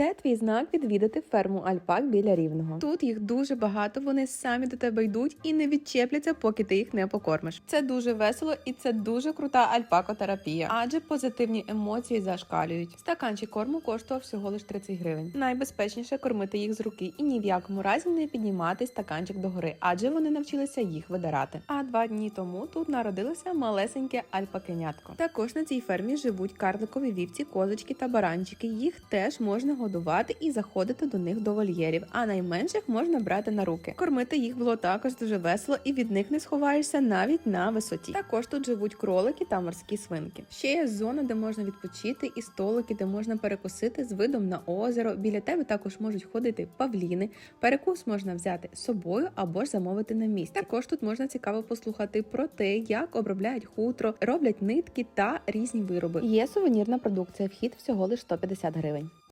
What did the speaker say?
Це твій знак відвідати ферму альпак біля рівного. Тут їх дуже багато. Вони самі до тебе йдуть і не відчепляться, поки ти їх не покормиш. Це дуже весело і це дуже крута альпакотерапія, адже позитивні емоції зашкалюють. Стаканчик корму коштував всього лиш 30 гривень. Найбезпечніше кормити їх з руки і ні в якому разі не піднімати стаканчик догори, адже вони навчилися їх видирати. А два дні тому тут народилося малесеньке альпакенятко. Також на цій фермі живуть карликові вівці, козочки та баранчики. Їх теж можна годувати і заходити до них до вольєрів, а найменших можна брати на руки. Кормити їх було також дуже весело, і від них не сховаєшся навіть на висоті. Також тут живуть кролики та морські свинки. Ще є зона, де можна відпочити, і столики, де можна перекусити з видом на озеро. Біля тебе також можуть ходити павліни. Перекус можна взяти з собою або ж замовити на місці. Також тут можна цікаво послухати про те, як обробляють хутро, роблять нитки та різні вироби. Є сувенірна продукція. Вхід всього лиш 150 гривень.